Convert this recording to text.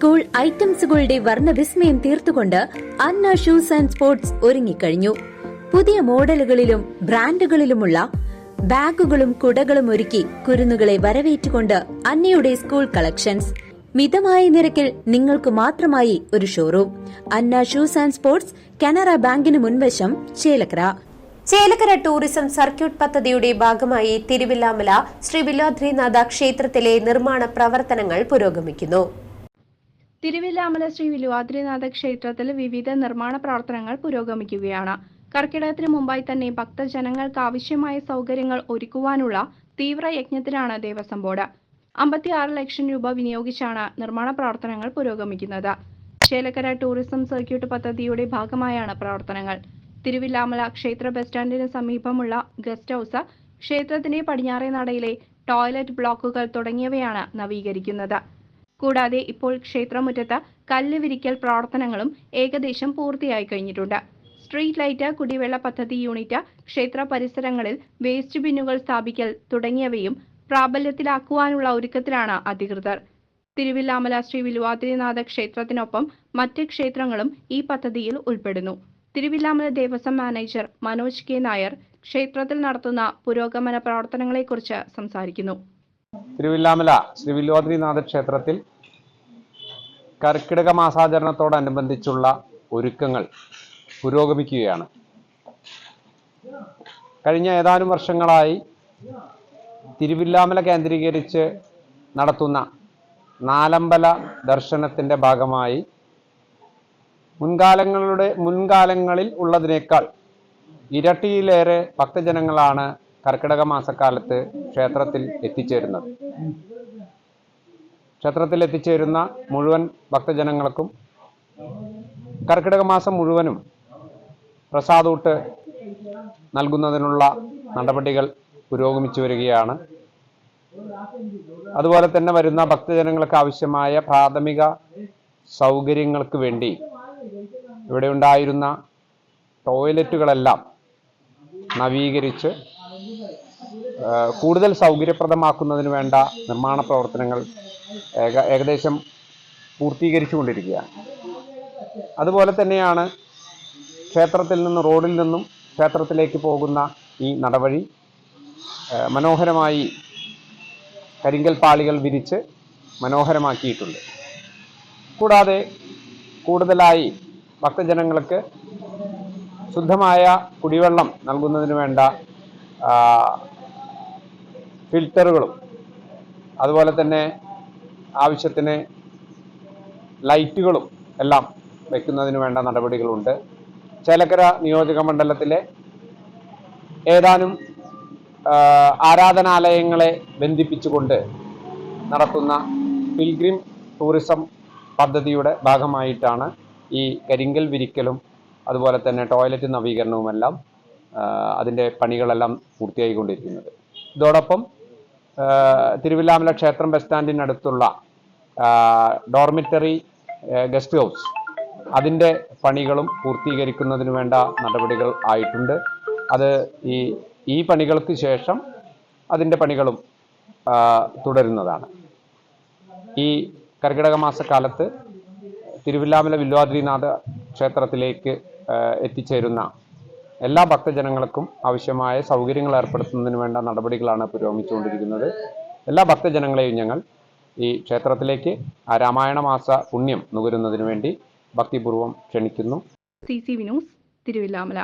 School ഐറ്റംസുകളുടെ വർണവിസ്മയം തീർത്തുകൊണ്ട് അന്ന ഷൂസ് ആൻഡ് സ്പോർട്സ് ഒരുങ്ങിക്കഴിഞ്ഞു. പുതിയ മോഡലുകളിലും ബ്രാൻഡുകളിലുമുള്ള ബാഗുകളും കുടകളും ഒരുക്കി കുരുന്നുകളെ വരവേറ്റുകൊണ്ട് അന്നയുടെ സ്കൂൾ കളക്ഷൻസ്. മിതമായ നിരക്കിൽ നിങ്ങൾക്ക് മാത്രമായി ഒരു showroom. Anna shoes and sports Canara ബാങ്കിന് മുൻവശം ചേലക്കര. ചേലക്കര ടൂറിസം സർക്യൂട്ട് പദ്ധതിയുടെ ഭാഗമായി തിരുവില്ലാമല ശ്രീ വില്ലോദ്രിനാഥ ക്ഷേത്രത്തിലെ നിർമ്മാണ പ്രവർത്തനങ്ങൾ പുരോഗമിക്കുന്നു. തിരുവില്ലാമല ശ്രീ വിലുവാദ്രിനാഥ ക്ഷേത്രത്തിൽ വിവിധ നിർമ്മാണ പ്രവർത്തനങ്ങൾ പുരോഗമിക്കുകയാണ്. കർക്കിടകത്തിന് മുമ്പായി തന്നെ ഭക്തജനങ്ങൾക്ക് ആവശ്യമായ സൗകര്യങ്ങൾ ഒരുക്കുവാനുള്ള തീവ്ര യജ്ഞത്തിലാണ് ദേവസ്വം ബോർഡ്. അമ്പത്തിയാറ് ലക്ഷം രൂപ വിനിയോഗിച്ചാണ് നിർമ്മാണ പ്രവർത്തനങ്ങൾ പുരോഗമിക്കുന്നത്. ചേലക്കര ടൂറിസം സർക്യൂട്ട് പദ്ധതിയുടെ ഭാഗമായാണ് പ്രവർത്തനങ്ങൾ. തിരുവില്ലാമല ക്ഷേത്ര ബസ് സ്റ്റാൻഡിന് സമീപമുള്ള ഗസ്റ്റ് ഹൌസ് ക്ഷേത്രത്തിന്റെ പടിഞ്ഞാറേ നടയിലെ ടോയ്ലറ്റ് ബ്ലോക്കുകൾ തുടങ്ങിയവയാണ് നവീകരിക്കുന്നത്. കൂടാതെ ഇപ്പോൾ ക്ഷേത്രമുറ്റത്ത് കല്ല് വിരിക്കൽ പ്രവർത്തനങ്ങളും ഏകദേശം പൂർത്തിയായി കഴിഞ്ഞിട്ടുണ്ട്. സ്ട്രീറ്റ് ലൈറ്റ് കുടിവെള്ള പദ്ധതി യൂണിറ്റ് ക്ഷേത്ര പരിസരങ്ങളിൽ വേസ്റ്റ് ബിന്നുകൾ സ്ഥാപിക്കൽ തുടങ്ങിയവയും പ്രാബല്യത്തിലാക്കുവാനുള്ള ഒരുക്കത്തിലാണ് അധികൃതർ. തിരുവില്ലാമല ശ്രീ വിലുവാതിരിനാഥ ക്ഷേത്രത്തിനൊപ്പം മറ്റ് ക്ഷേത്രങ്ങളും ഈ പദ്ധതിയിൽ ഉൾപ്പെടുന്നു. തിരുവില്ലാമല ദേവസ്വം മാനേജർ മനോജ് കെ നായർ ക്ഷേത്രത്തിൽ നടത്തുന്ന പുരോഗമന പ്രവർത്തനങ്ങളെക്കുറിച്ച് സംസാരിക്കുന്നു. തിരുവില്ലാമല ശ്രീ വില്ലോദ്രിനാഥ ക്ഷേത്രത്തിൽ കർക്കിടക മാസാചരണത്തോടനുബന്ധിച്ചുള്ള ഒരുക്കങ്ങൾ പുരോഗമിക്കുകയാണ്. കഴിഞ്ഞ ഏതാനും വർഷങ്ങളായി തിരുവില്ലാമല കേന്ദ്രീകരിച്ച് നടത്തുന്ന നാലമ്പല ദർശനത്തിന്റെ ഭാഗമായി മുൻകാലങ്ങളുടെ മുൻകാലങ്ങളിൽ ഉള്ളതിനേക്കാൾ ഇരട്ടിയിലേറെ ഭക്തജനങ്ങളാണ് കർക്കിടക മാസക്കാലത്ത് ക്ഷേത്രത്തിൽ എത്തിച്ചേരുന്നത്. ക്ഷേത്രത്തിൽ എത്തിച്ചേരുന്ന മുഴുവൻ ഭക്തജനങ്ങൾക്കും കർക്കിടക മാസം മുഴുവനും പ്രസാദൂട്ട് നൽകുന്നതിനുള്ള നടപടികൾ പുരോഗമിച്ചു വരികയാണ്. അതുപോലെ തന്നെ വരുന്ന ഭക്തജനങ്ങൾക്ക് ആവശ്യമായ പ്രാഥമിക സൗകര്യങ്ങൾക്ക് വേണ്ടി ഇവിടെ ഉണ്ടായിരുന്ന ടോയ്ലറ്റുകളെല്ലാം നവീകരിച്ച് കൂടുതൽ സൗകര്യപ്രദമാക്കുന്നതിന് വേണ്ട നിർമ്മാണ പ്രവർത്തനങ്ങൾ ഏക ഏകദേശം പൂർത്തീകരിച്ചുകൊണ്ടിരിക്കുകയാണ്. അതുപോലെ തന്നെയാണ് ക്ഷേത്രത്തിൽ നിന്ന് റോഡിൽ നിന്നും ക്ഷേത്രത്തിലേക്ക് പോകുന്ന ഈ നടവഴി മനോഹരമായി കരിങ്കൽ പാളികൾ വിരിച്ച് മനോഹരമാക്കിയിട്ടുണ്ട്. കൂടാതെ കൂടുതലായി ഭക്തജനങ്ങൾക്ക് ശുദ്ധമായ കുടിവെള്ളം നൽകുന്നതിന് വേണ്ട ഫിൽറ്ററുകളും അതുപോലെ തന്നെ ആവശ്യത്തിന് ലൈറ്റുകളും എല്ലാം വയ്ക്കുന്നതിന് വേണ്ട നടപടികളുണ്ട്. ചേലക്കര നിയോജക മണ്ഡലത്തിലെ ഏതാനും ആരാധനാലയങ്ങളെ ബന്ധിപ്പിച്ചുകൊണ്ട് നടത്തുന്ന പിൽഗ്രിം ടൂറിസം പദ്ധതിയുടെ ഭാഗമായിട്ടാണ് ഈ കരിങ്കൽ വിരിക്കലും അതുപോലെ തന്നെ ടോയ്ലറ്റ് നവീകരണവുമെല്ലാം അതിന്റെ പണികളെല്ലാം പൂർത്തിയായിക്കൊണ്ടിരിക്കുന്നത്. ഇതോടൊപ്പം തിരുവില്ലാമല ക്ഷേത്രം ബസ് സ്റ്റാൻഡിനടുത്തുള്ള ഡോർമിറ്ററി ഗസ്റ്റ് ഹൗസ്. അതിന്റെ പണികളും പൂർത്തീകരിക്കുന്നതിന് വേണ്ട നടപടികൾ ആയിട്ടുണ്ട്. അത് ഈ ഈ പണികൾക്ക് ശേഷം അതിന്റെ പണികളും തുടരുന്നതാണ്. ഈ കർക്കിടക മാസക്കാലത്ത് തിരുവില്ലാമല വില്വാദ്രിനാഥ ക്ഷേത്രത്തിലേക്ക് എത്തിച്ചേരുന്ന എല്ലാ ഭക്തജനങ്ങൾക്കും ആവശ്യമായ സൗകര്യങ്ങൾ ഏർപ്പെടുത്തുന്നതിന് വേണ്ട നടപടികളാണ് പുരോഗമിച്ചുകൊണ്ടിരിക്കുന്നത് എല്ലാ ഭക്തജനങ്ങളെയും ഞങ്ങൾ ഈ ക്ഷേത്രത്തിലേക്ക് ആ രാമായണ മാസ പുണ്യം നുകരുന്നതിന് വേണ്ടി ഭക്തിപൂർവം ക്ഷണിക്കുന്നു. സി സി വിനൂസ് തിരുവില്ലാമല.